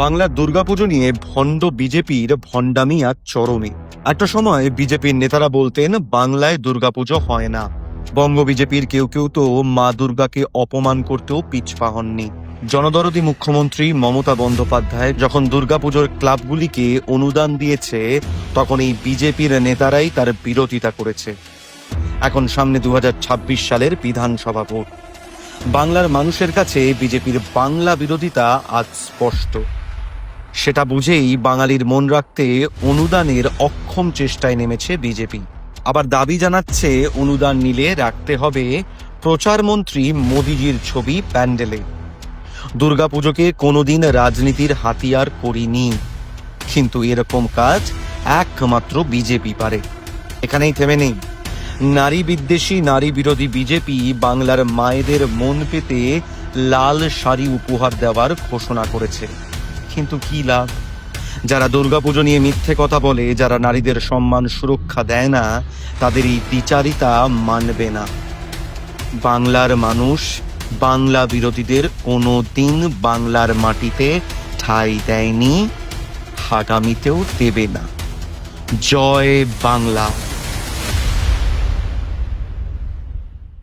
বাংলার দুর্গাপুজো নিয়ে ভণ্ড বিজেপির ভণ্ডামি আর চরমে। একটা সময় বিজেপির নেতারা বলতেন, বাংলায় দুর্গাপুজো হয় না। বঙ্গ বিজেপির কেউ কেউ তো মা দুর্গাকে অপমান করতেও পিছপা হননি জনদরদি মুখ্যমন্ত্রী মমতা বন্দ্যোপাধ্যায় যখন দুর্গাপুজোর ক্লাবগুলিকে অনুদান দিয়েছে, তখন এই বিজেপির নেতারাই তার বিরোধিতা করেছে। এখন সামনে দু হাজার ছাব্বিশ সালের বিধানসভা ভোট। বাংলার মানুষের কাছে বিজেপির বাংলা বিরোধিতা আজ স্পষ্ট। সেটা বুঝেই বাঙালির মন রাখতে অনুদানের অক্ষম চেষ্টায় নেমেছে বিজেপি। আবার দাবি জানাচ্ছে অনুদান নিলে রাখতে হবে প্রচারমন্ত্রী মোদিজির ছবি প্যান্ডেলে। দুর্গাপুজোকে কোনোদিন রাজনীতির হাতিয়ার করিনি। কিন্তু এরকম কাজ একমাত্র বিজেপি পারে। এখানেই থেমে নেই। নারী বিদ্বেষী, নারী বিরোধী বিজেপি বাংলার মায়েদের মন পেতে লাল শাড়ি উপহার দেওয়ার ঘোষণা করেছে। কিন্তু কি লাভ? যারা দুর্গাপুজো নিয়ে মিথ্যে কথা বলে, যারা নারীদের সম্মান সুরক্ষা দেয় না তাদের এই বিচারিতা মানবে না। বাংলার মানুষ বাংলা বিরোধীদের কোনো দিন বাংলার মাটিতে ঠাঁই দেয়নি, আগামীতেও দেবে না। জয় বাংলা।